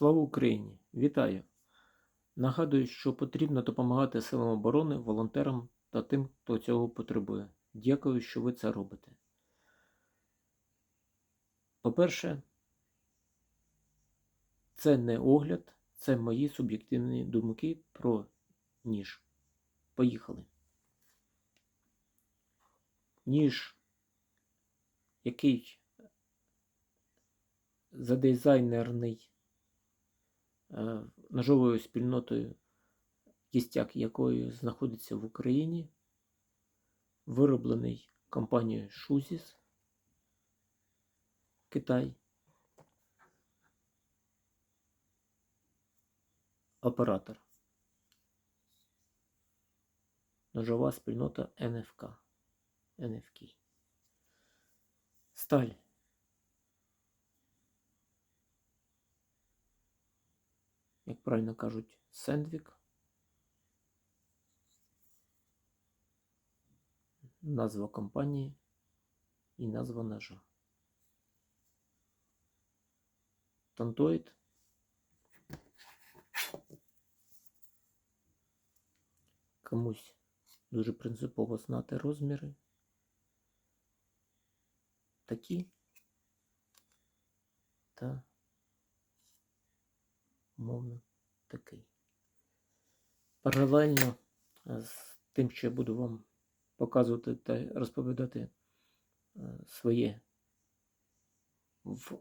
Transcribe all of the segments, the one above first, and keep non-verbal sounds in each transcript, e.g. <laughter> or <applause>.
Слава Україні! Вітаю! Нагадую, що потрібно допомагати силам оборони, волонтерам та тим, хто цього потребує. Дякую, що ви це робите. По-перше, це не огляд, це мої суб'єктивні думки про ніж. Поїхали. Ніж, який задизайнерний ножовою спільнотою, кістяк якої знаходиться в Україні, вироблений компанією Shuzis Китай. Оператор. Ножова спільнота НФК. НФК. Сталь. Як правильно кажуть, Сендвік. Назва компанії і назва ножа. Тантоїд. Комусь дуже принципово знати розміри. Такі та умовно такий. Паралельно з тим, що я буду вам показувати та розповідати е, своє в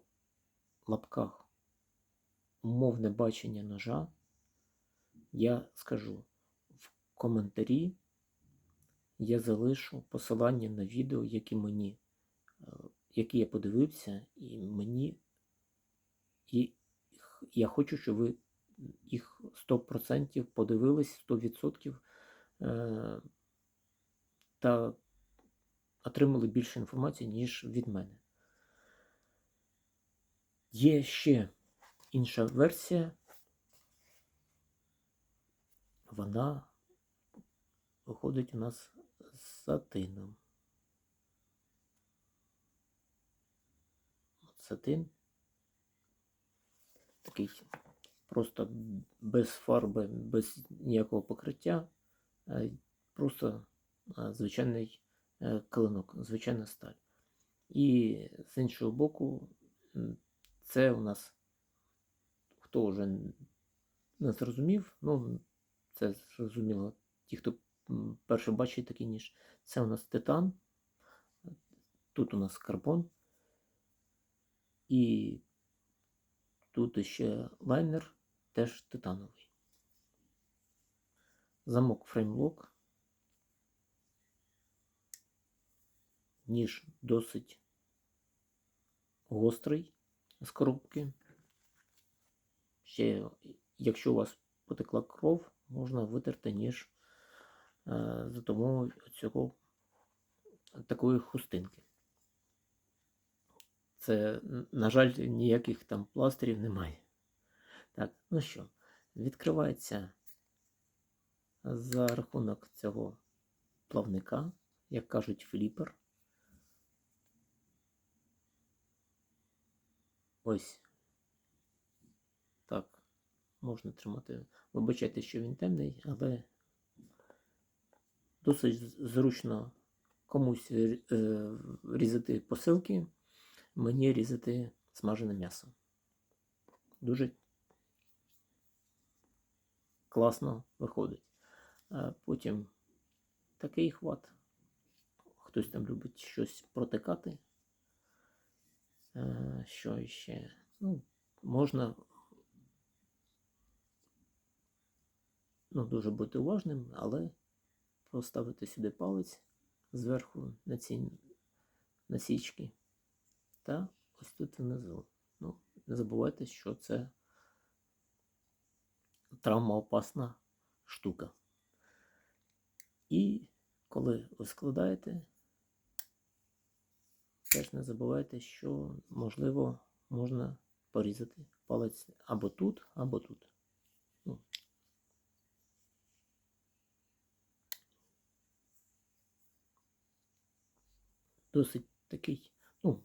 лапках умовне бачення ножа, я скажу в коментарі я залишу посилання на відео, які мені, е, які я подивився, і мені і я хочу, щоб ви їх 100% подивились, 100% е, та отримали більше інформації, ніж від мене. Є ще інша версія. Вона виходить у нас з сатином. Сатин такий просто без фарби, без ніякого покриття, просто звичайний е, клинок, звичайна сталь. І з іншого боку, це у нас, хто вже не зрозумів, ну, це зрозуміло, ті, хто перше бачить такий ніж, це у нас титан, тут у нас карбон. І Тут ще лайнер теж титановий. Замок фреймлок. Ніж досить гострий з коробки. Ще, якщо у вас потекла кров, можна витерти ніж е, за допомогою цього такої хустинки. Це, на жаль, ніяких там пластирів немає. Так, ну що, відкривається за рахунок цього плавника, як кажуть, фліпер. Ось так, можна тримати. Вибачайте, що він темний, але досить зручно комусь е, різати посилки мені різати смажене м'ясо. Дуже класно виходить. Потім такий хват. Хтось там любить щось протикати. Що ще? Ну, можна ну, дуже бути уважним, але поставити сюди палець зверху на ці насічки та ось тут внизу. Ну, Не забувайте, що це травмоопасна штука. І коли ви складаєте, теж не забувайте, що можливо можна порізати палець або тут, або тут. Ну. Досить такий, ну,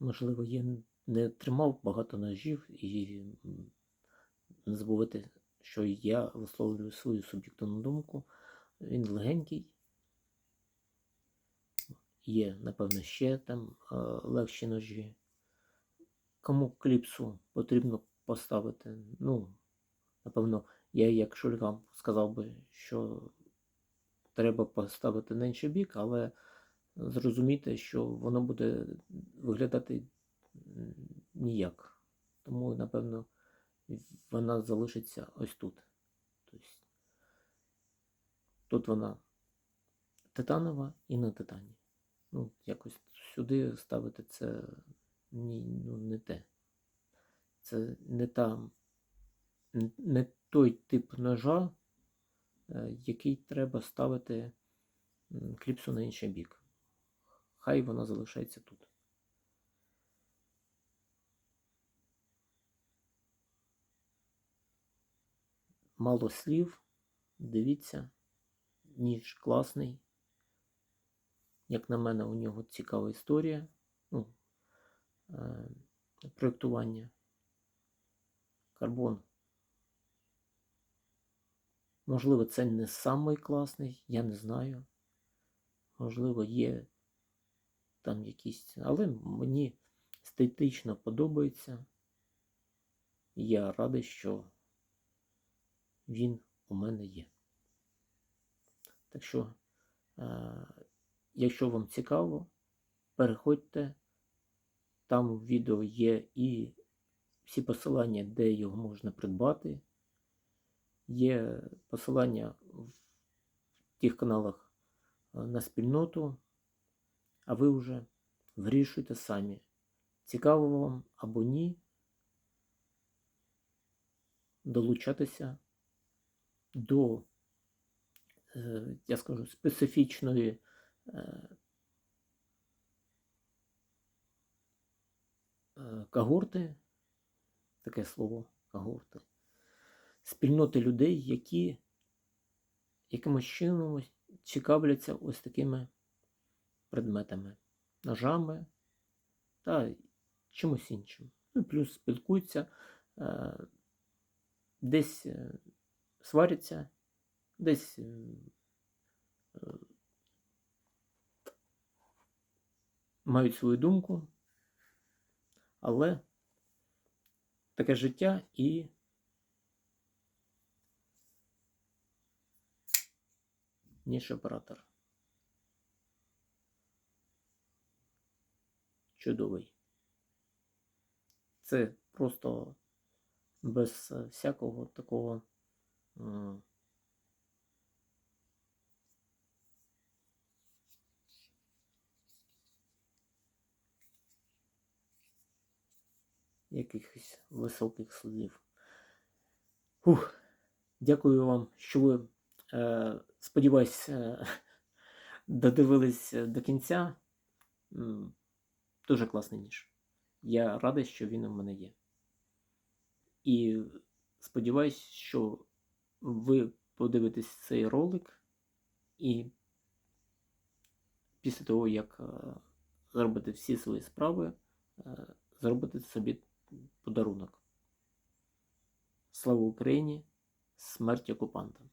можливо, є не тримав багато ножів і не забувати, що я висловлюю свою суб'єктивну думку. Він легенький. Є, напевно, ще там е, легші ножі. Кому кліпсу потрібно поставити? Ну, напевно, я як шульгам сказав би, що треба поставити на інший бік, але зрозумійте, що воно буде виглядати ніяк. Тому, напевно, вона залишиться ось тут. Тобто, тут вона титанова і на титані. Ну, якось сюди ставити це ні, ну, не те. Це не та, не той тип ножа, е, який треба ставити кліпсу на інший бік. Хай вона залишається тут. Мало слів. Дивіться, ніж класний. Як на мене, у нього цікава історія. Ну, е, проєктування. Карбон. Можливо, це не самий класний, я не знаю. Можливо, є там якісь. Але мені естетично подобається. Я радий, що він у мене є. Так що, е, якщо вам цікаво, переходьте. Там в відео є і всі посилання, де його можна придбати. Є посилання в тих каналах е, на спільноту, а ви вже вирішуйте самі, цікаво вам або ні долучатися до, е, я скажу, специфічної е, когорти, таке слово когорти, спільноти людей, які якимось чином цікавляться ось такими предметами, ножами та чимось іншим. Ну, плюс спілкуються, е, десь сваряться, десь е, е, мають свою думку, але таке життя і ніж оператор. Чудовий. Це просто без е, всякого такого якихось високих слів. Фух. Дякую вам, що ви, е, сподіваюсь, е, <laughs> додивились до кінця. Дуже класний ніж. Я радий, що він у мене є. І сподіваюсь, що ви подивитесь цей ролик і після того, як е, зробите всі свої справи, е, зробите собі подарунок. Слава Україні! Смерть окупантам!